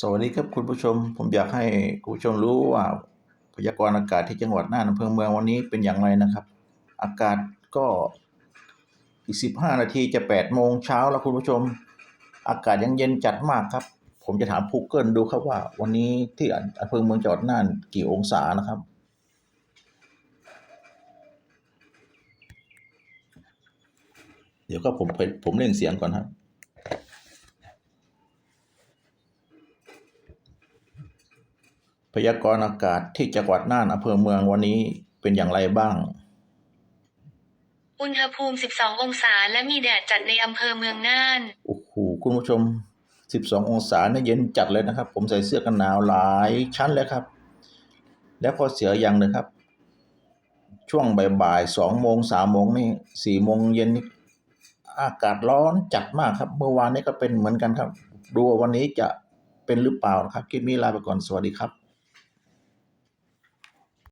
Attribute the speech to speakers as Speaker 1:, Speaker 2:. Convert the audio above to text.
Speaker 1: สวัสดีครับคุณผู้ชม ผมอยากให้คุณผู้ชมรู้ว่าพยากรณ์อากาศที่จังหวัดน่านอำเภอเมืองวันนี้เป็นอย่างไรนะครับ อากาศก็อีกสิบห้านาทีจะแปดโมงเช้าแล้วคุณผู้ชม อากาศยังเย็นจัดมากครับ ผมจะถามพูเกิลดูครับว่า วันนี้ที่อำเภอเมืองจังหวัดน่านกี่องศานะครับเดี๋ยวก็ผมผมเล่นเสียงก่อนครับ พยากรณ์อากาศที่จังหวัดน่านอำเภอเมืองวันนี้เป็นอย่างไรบ้าง
Speaker 2: อุณหภูมิ 12 องศาและมีแดดจัดในอำเภอเมืองน่าน
Speaker 1: โอ้โห คุณผู้ชม 12 องศาเนี่ยเย็นจัดเลยนะครับ ผมใส่เสื้อกันหนาวหลายชั้นเลยครับ แล้วก็เสียอย่างหนึ่งครับ ช่วงบ่ายๆสองโมงสามโมงนี่สี่โมงเย็นนี่อากาศร้อนจัดมากครับ เมื่อวานนี้ก็เป็นเหมือนกันครับ ดูว่าวันนี้จะเป็นหรือเปล่านะครับ คลิปนี้ลาไปก่อน สวัสดีครับ